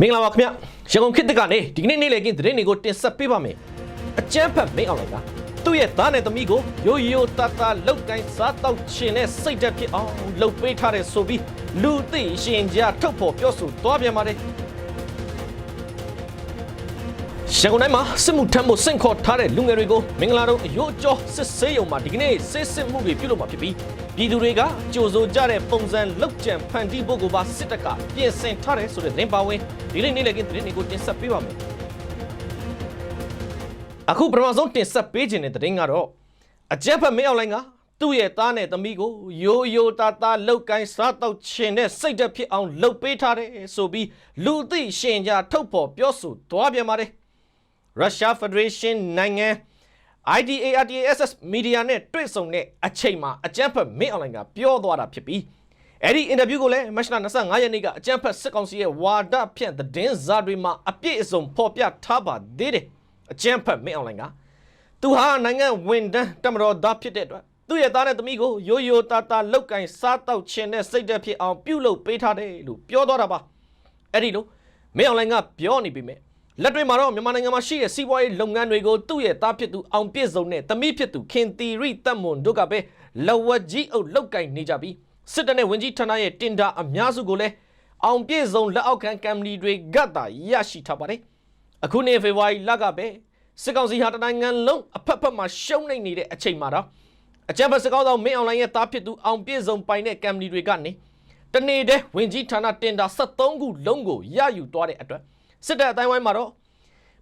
မင်္ဂလာပါခင်ဗျရန်ကုန်ခေတ်တကနေဒီကနေ့နေ့လည်ကင်းသတင်းတွေကိုတင်ဆက်ပေးပါမယ်အကျန်းဖက်မင်းအောင်လိုင်ကသူ့ရဲ့သားနဲ့သမီးကိုရိုးရိုးသားသားလောက်ကိုင်းစားတော့ခြင်းနဲ့စိတ်တက်ဖြစ်အောင်လှုပ်ပေးထားတဲ့ဆိုပြီးလူသိရှင်ကြားထုတ်ဖော်ပြောဆိုသွားပြန်ပါတယ် ရန်ကုန်တိုင်းမှာစစ်မှုထမ်းဖို့စင့်ခေါ်ထားတဲ့လူငယ်တွေကိုမင်္ဂလာတုံးအယိုးကျော်စစ်ဆေးရုံမှာဒီကနေ့စစ်စစ်မှုတွေပြုလုပ်မှာဖြစ်ပြီးပြည်သူတွေကကြိုဆိုကြတဲ့ပုံစံလောက်ကျန်ဖန်တီးဖို့ကိုပါစစ်တပ်ကပြင်ဆင်ထားတယ်ဆိုတဲ့သတင်းပါဝင်ဒီနေ့နေ့လည်ကင်းသတင်းတွေကိုတင်ဆက်ပေးပါမယ်အခုပထမဆုံးတင်ဆက်ပေးခြင်းတဲ့သတင်းကတော့အကြက်ဖက်မင်းအောင်လိုင်းကသူ့ရဲ့သားနဲ့သမီးကိုရိုးရိုးသားသားလောက်ကိုင်းစားတော့ခြင်းနဲ့စိတ်တက်ဖြစ်အောင်လှုပ်ပေးထားတယ်ဆိုပြီးလူသိရှင်ကြားထုတ်ဖော်ပြောဆိုသွားပြန်ပါတယ် ရုရှားဖက်ဒရေးရှင်းနိုင်ငံ IDARTASS မီဒီယာနဲ့တွေ့ဆုံတဲ့အချိန်မှာအကြမ်းဖက်မင်းအွန်လိုင်းကပြောသွားတာဖြစ်ပြီးအဲ့ဒီအင်တာဗျူးကိုလည်းမတ်လ25ရက်နေ့ကအကြမ်းဖက်စစ်ကောင်စီရဲ့ဝါဒဖြန့်သတင်းစာတွေမှာအပြည့်အစုံဖော်ပြထားပါသေးတယ်အကြမ်းဖက်မင်းအွန်လိုင်းကသူဟာနိုင်ငံဝန်တန်းတမတော်သားဖြစ်တဲ့အတွက်သူ့ရဲ့သားနဲ့သမီးကိုရိုးရိုးသားသားလောက်ကင်စားတောက်ခြင်းနဲ့စိတ်သက်ဖြစ်အောင်ပြုလုပ်ပေးထားတယ်လို့ပြောသွားတာပါအဲ့ဒီလိုမင်းအွန်လိုင်းကပြောနေပြီမဲ့ လက်တွေမှာတော့မြန်မာနိုင်ငံမှာရှိတဲ့စီးပွားရေးလုပ်ငန်းတွေကိုသူ့ရဲ့သားဖြစ်သူအောင်ပြည့်စုံနဲ့သမီးဖြစ်သူခင်တီရိတက်မွန်တို့ကပဲလဝက်ကြီးအုပ်လောက်ကင်နေကြပြီးစစ်တပ်နဲ့ဝင်ကြီးဌာနရဲ့တင်ဒါအများစုကိုလည်းအောင်ပြည့်စုံလက်အောက်ခံကမ်ပဏီတွေကသာရရှိထားပါတယ်အခုနေ့ဖေဖော်ဝါရီလကပဲစစ်ကောင်စီဟာတနိုင်ငံလုံးအဖက်ဖက်မှာရှုံးနေနေတဲ့အချိန်မှာတော့အကြမ်းဖက်စကောက်ဆောင်မင်းအွန်လိုင်းရဲ့သားဖြစ်သူအောင်ပြည့်စုံပိုင်တဲ့ကမ်ပဏီတွေကနေတနေ့တည်းဝင်ကြီးဌာနတင်ဒါ73ခုလုံးကိုရယူသွားတဲ့အတွက် စစ်တပ်အတိုင်းဝိုင်းမှာတော့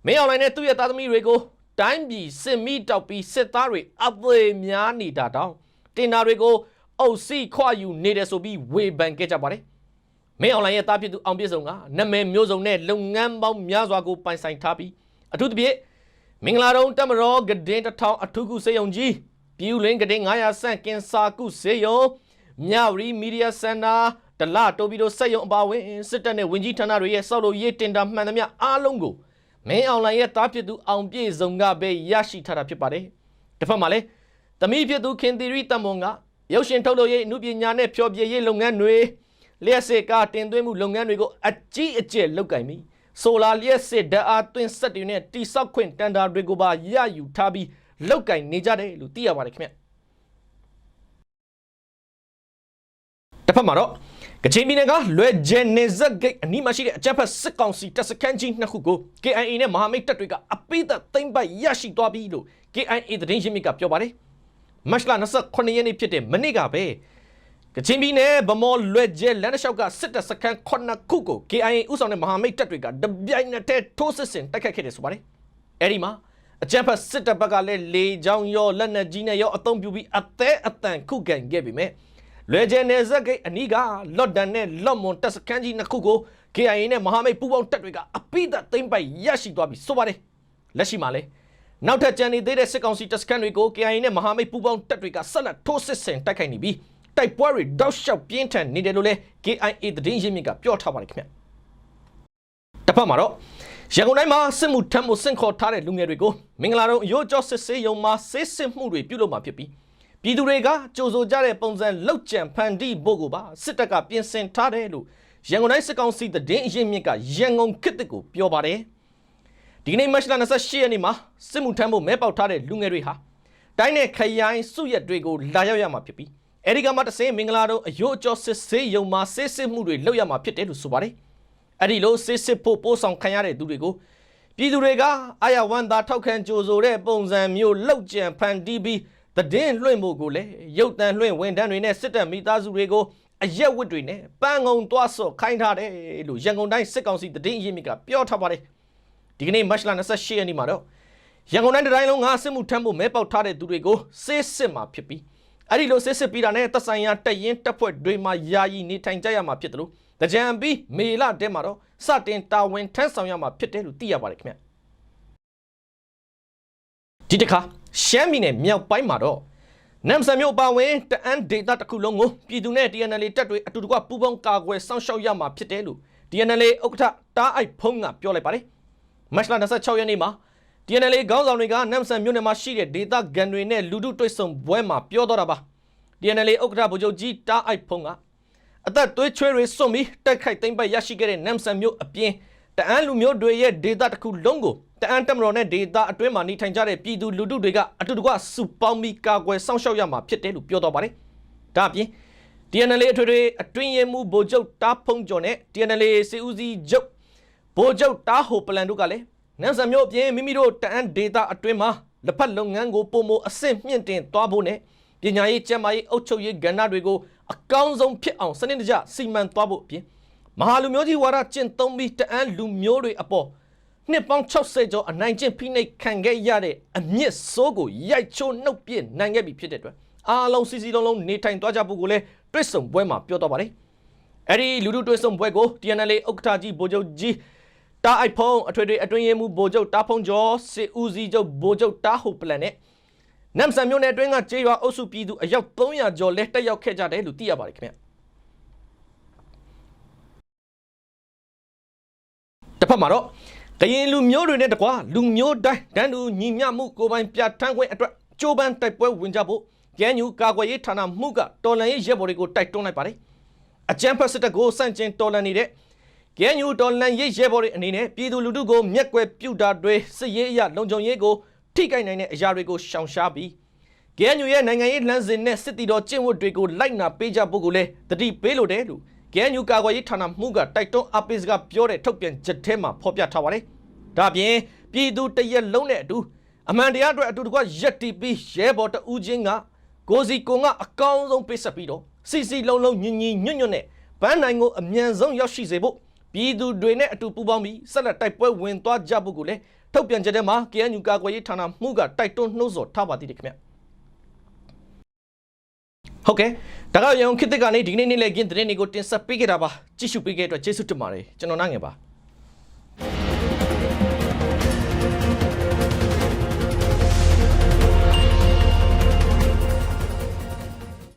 မင်းအွန်လိုင်းနဲ့သူ့ရဲ့သားသမီးတွေကိုတိုင်းပြည်စစ်မိတောက်ပြီးစစ်သားတွေအသေးများနေတာတောင်တင်ဒါတွေကိုအုပ်စီခွာယူနေတယ်ဆိုပြီးဝေဖန်ခဲ့ကြပါတယ်မင်းအွန်လိုင်းရဲ့သားဖြစ်သူအောင်ပြည့်စုံကနာမည်မျိုးစုံနဲ့လုပ်ငန်းပေါင်းများစွာကိုပိုင်ဆိုင်ထားပြီးအထူးသဖြင့်မင်္ဂလာတုံးတက်မတော်ဂဒင်းတစ်ထောင်အထူးကုစေယုံကြီးပြည်ဦးလင်းဂဒင်း900ဆန့်ကင်စာကုစေယုံမြဝရီမီဒီယာစင်တာ ဒလတိုဘီတို့စက်ယုံအပါအဝင်စစ်တပ်နဲ့ဝင်ကြီးဌာနတွေရဲ့စောက်လို့ရေးတင်တာမှန်သမျှအားလုံးကိုမင်းအွန်လိုင်းရဲ့တားဖြစ်သူအောင်ပြည့်စုံကပဲရရှိထားတာဖြစ်ပါတယ်တစ်ဖက်မှာလည်းသမီးဖြစ်သူခင်သီရိတမွန်ကရုပ်ရှင်ထုတ်လုပ်ရေးအမှုပညာနဲ့ဖျော်ဖြေရေးလုပ်ငန်းတွေလျှက်စစ်ကားတင်သွင်းမှုလုပ်ငန်းတွေကိုအကြီးအကျယ်လုပ်ကင်ပြီးဆိုလာလျှက်စစ်ဓာတ်အားသွင်းစက်တွေနဲ့တိဆောက်ခွင့်တန်တာတွေကိုပါရယူထားပြီးလုပ်ကင်နေကြတယ်လို့သိရပါတယ်ခင်ဗျတစ်ဖက်မှာတော့ ကချင်ပြည်နယ်ကလွယ်ဂျယ်နေဇက်ဂိတ်အနီးမှာရှိတဲ့အကြမ်းဖက်စစ်ကောင်စီတပ်စခန်းကြီးနှစ်ခုကို KIA နဲ့မဟာမိတ်တပ်တွေကအပိသက်သိမ်းပိုက်ရရှိသွားပြီလို့ KIA သတင်းရင်းမြစ်ကပြောပါတယ်မတ်လ29ရက်နေ့ဖြစ်တဲ့မနေ့ကပဲကချင်ပြည်နယ်ဗမော်လွယ်ဂျယ်လန်ဒရှောက်ကစစ်တပ်စခန်း9ခုကို KIA ဥဆောင်တဲ့မဟာမိတ်တပ်တွေကတပြိုင်နက်တည်းထိုးစစ်ဆင်တိုက်ခတ်ခဲ့တယ်ဆိုပါတယ်အဲ့ဒီမှာအကြမ်းဖက်စစ်တပ်ဘက်ကလည်းလေကြောင်းရောလက်နက်ကြီးနဲ့ရောအုံပြူပြီးအသေးအတန်ခုခံခဲ့ပြီမဲ့ လွယ်ဂျယ်နယ်ဇက်ဂိတ်အနီးကလော့ဒန်နဲ့လော့မွန်တပ်စခန်းကြီးနှစ်ခုကို KIA နဲ့မဟာမိတ်ပူးပေါင်းတပ်တွေကအပိသက်သိမ်းပိုက်ရရှိသွားပြီဆိုပါတယ်လက်ရှိမှာလည်းနောက်ထပ်ကြံနေသေးတဲ့စစ်ကောင်စီတပ်စခန်းတွေကို KIA နဲ့မဟာမိတ်ပူးပေါင်းတပ်တွေကဆက်လက်ထိုးစစ်ဆင်တိုက်ခိုက်နေပြီးတိုက်ပွဲတွေတောက်လျှောက်ပြင်းထန်နေတယ်လို့လည်း KIA သတင်းရင်းမြစ်ကပြောထားပါတယ်ခင်ဗျတစ်ဖက်မှာတော့ရန်ကုန်တိုင်းမှာစစ်မှုထမ်းမှုစင့်ခေါ်ထားတဲ့လူငယ်တွေကိုမင်္ဂလာတုံးအရိုးကျော်စစ်ဆေးရုံမှာဆေးစစ်မှုတွေပြုလုပ်မှာဖြစ်ပြီး ပြည်သူတွေကကြိုဆိုကြတဲ့ပုံစံလောက်ကျန်ဖန်တီးဖို့ကိုပါစစ်တပ်ကပြင်ဆင်ထားတယ်လို့ရန်ကုန်တိုင်းစစ်ကောင်စီသတင်းအရင်းမြစ်ကရန်ကုန်ခေတ်တစ်ကိုပြောပါတယ်ဒီကနေ့မတ်လ28ရက်နေ့မှာစစ်မှုထမ်းဖို့မဲပေါက်ထားတဲ့လူငယ်တွေဟာတိုင်းနဲ့ခရိုင်စုရက်တွေကိုလာရောက်ရမှာဖြစ်ပြီးအဲဒီကမှတစင်းမင်္ဂလာတုံးအရိုးကျော်စစ်ဆေးရုံမှာဆေးစစ်မှုတွေလုပ်ရမှာဖြစ်တယ်လို့ဆိုပါတယ်အဲ့ဒီလိုစစ်စစ်ဖို့ပို့ဆောင်ခံရတဲ့သူတွေကိုပြည်သူတွေကအာရဝန်သာထောက်ခံကြိုဆိုတဲ့ပုံစံမျိုးလောက်ကျန်ဖန်တီးပြီး တည်င်းလွှင့်ဖို့ကိုလည်းရုပ်တံလွှင့်ဝန်တန်းတွေနဲ့စစ်တပ်မိသားစုတွေကိုအရက်ဝတ်တွေနဲ့ပန်းငုံသွားဆော့ခိုင်းထားတယ်လို့ရန်ကုန်တိုင်းစစ်ကောင်စီတည်င်းအရေးမြစ်ကပြောထားပါတယ်ဒီကနေ့မတ်လ28ရက်နေ့မှာတော့ရန်ကုန်တိုင်းတိုင်းလုံးငါစစ်မှုထမ်းဖို့မဲပေါက်ထားတဲ့သူတွေကိုစစ်စစ်မှာဖြစ်ပြီးအဲ့ဒီလိုစစ်စစ်ပြီးတာနဲ့သက်ဆိုင်ရာတက်ရင်တက်ဖွဲ့တွေမှာယာယီနေထိုင်ကြရမှာဖြစ်တယ်လို့တကြံပြီးမေလတဲမှာတော့စတင်တာဝန်ထမ်းဆောင်ရမှာဖြစ်တယ်လို့သိရပါတယ်ခင်ဗျဒီတစ်ခါ ရှမ်းပြည်နယ်မြောက်ပိုင်းမှာတော့နမ်ဆန်မြို့ပါဝင်တအန်ဒေတာတစ်ခုလုံးကိုပြည်သူနဲ့ TNL တပ်တွေအတူတကွပူးပေါင်းကာကွယ်စောင့်ရှောက်ရမှာဖြစ်တယ်လို့ TNL ဥက္ကဋ္ဌတားအိုက်ဖုံးကပြောလိုက်ပါတယ်မတ်လ26ရက်နေ့မှာ TNL ခေါင်းဆောင်တွေကနမ်ဆန်မြို့နယ်မှာရှိတဲ့ဒေတာဂန်တွေနဲ့လူထုတွေ့ဆုံပွဲမှာပြောတော့တာပါ TNL ဥက္ကဋ္ဌဗိုလ်ချုပ်ကြီးတားအိုက်ဖုံးကအသက်သွေးချွေးတွေစွန့်ပြီးတိုက်ခိုက်သိမ်းပိုက်ရရှိခဲ့တဲ့နမ်ဆန်မြို့အပြင်တအန်းလူမျိုးတွေရဲ့ဒေတာတစ်ခုလုံးကို တအန်းတက်မတော်နဲ့ဒေတာအတွင်းမှာနေထိုင်ကြတဲ့ပြည်သူလူထုတွေကအတူတကွစုပေါင်းပြီးကာကွယ်စောင့်ရှောက်ရမှာဖြစ်တယ်လို့ပြောတော့ပါတယ်ဒါအပြင် TNL အထွေထွေအတွင်းရေးမှူးဗိုလ်ချုပ်တားဖုံးကျော်နဲ့ TNL စီဦးစီးချုပ်ဗိုလ်ချုပ်တားဟိုပလန်တို့ကလည်းနန်းဆန်မျိုးအပြင်မိမိတို့တအန်းဒေတာအတွင်းမှာလက်ဖက်လုပ်ငန်းကိုပုံမအဆင့်မြင့်တင်သွားဖို့နဲ့ပညာရေးကျန်းမာရေးအုပ်ချုပ်ရေးကဏ္ဍတွေကိုအကောင်းဆုံးဖြစ်အောင်စနစ်တကျစီမံသွားဖို့အပြင်မဟာလူမျိုးကြီးဝါဒကျင့်သုံးပြီးတအန်းလူမျိုးတွေအပေါ် နှစ်ပေါင်း60ကျော်အနိုင်ကျင့်ဖိနှိပ်ခံခဲ့ရတဲ့အမြင့်ဆိုးကိုရိုက်ချိုးနှုတ်ပြနိုင်ခဲ့ပြီဖြစ်တဲ့အတွက်အားလုံးစီစီလုံးလုံးနေထိုင်သွားကြဖို့ကိုလည်းတွစ်ဆုံပွဲမှာပြောတော့ပါတယ်အဲ့ဒီလူလူတွစ်ဆုံပွဲကို TNL ဥက္ကဋ္ဌကြီးဗိုလ်ချုပ်ကြီးတာအိုက်ဖုံးအထွေထွေအတွင်းရေးမှူးဗိုလ်ချုပ်တာဖုံးကျော်စစ်ဦးစီးချုပ်ဗိုလ်ချုပ်တာဟိုပလန်နဲ့နမ်ဆန်မြို့နယ်အတွင်းကကျေးရွာအုပ်စုပြည်သူအယောက်300ကျော်လဲတက်ရောက်ခဲ့ကြတယ်လို့သိရပါတယ်ခင်ဗျတစ်ဖက်မှာတော့ ကရင်လူမျိုးတွေနဲ့တကွာလူမျိုးတိုင်းတန်းတူညီမျှမှုကိုယ်ပိုင်ပြဋ္ဌာန်းခွင့်အတွက်ကြိုးပမ်းတိုက်ပွဲဝင်ကြဖို့ကျန်းညူကာကွယ်ရေးဌာနမှုကတော်လန်ရေးရဲဘော်တွေကိုတိုက်တွန်းလိုက်ပါတယ်အကြမ်းဖက်စစ်တပ်ကိုစန့်ကျင်တော်လန်နေတဲ့ကျန်းညူတော်လန်ရေးရဲဘော်တွေအနေနဲ့ပြည်သူလူထုကိုမျက်ကွယ်ပြုတာတွေစစ်ရေးအရလုံခြုံရေးကိုထိခိုက်နိုင်တဲ့အရာတွေကိုရှောင်ရှားပြီး KNU ရဲ့နိုင်ငံရေးလှမ်းစဉ်နဲ့စစ်တီတော်ကျင့်ဝတ်တွေကိုလိုက်နာပေးကြဖို့ကိုလည်းတတိပေးလို့တယ်လို့ KNU ကာကွယ်ရေးဌာနမှုကတိုက်တွန်းအပိစကပြောတဲ့ထုတ်ပြန်ချက်ထဲမှာဖော်ပြထားပါတယ်။ဒါ့အပြင်ပြည်သူတရက်လုံးနဲ့အတူအမှန်တရားအတွက်အတူတကွရက်တီပြီးရဲဘော်တဦးချင်းကကိုစီကုံကအကောင်းဆုံးပေးဆက်ပြီးတော့စီစီလုံးလုံးညင်ညင်ညွတ်ညွတ်နဲ့ဗန်းနိုင်ကိုအမြန်ဆုံးရောက်ရှိစေဖို့ပြည်သူတွေနဲ့အတူပူးပေါင်းပြီးဆက်လက်တိုက်ပွဲဝင်သွားကြဖို့ကိုလည်းထုတ်ပြန်ချက်ထဲမှာ KNU ကာကွယ်ရေးဌာနမှုကတိုက်တွန်းနှိုးဆော်ထားပါသေးတယ်ခင်ဗျ။ ဟုတ်ကဲ့ဒါကရောင်ခေတ်သစ်ကနေဒီကနေ့နေ့လည်ကင်းသတင်းတွေကိုတင်ဆက်ပေးခဲ့တာပါကြည့်ရှုပေးခဲ့တဲ့အတွက်ကျေးဇူးတင်ပါတယ်ကျွန်တော်နိုင်ငယ်ပါ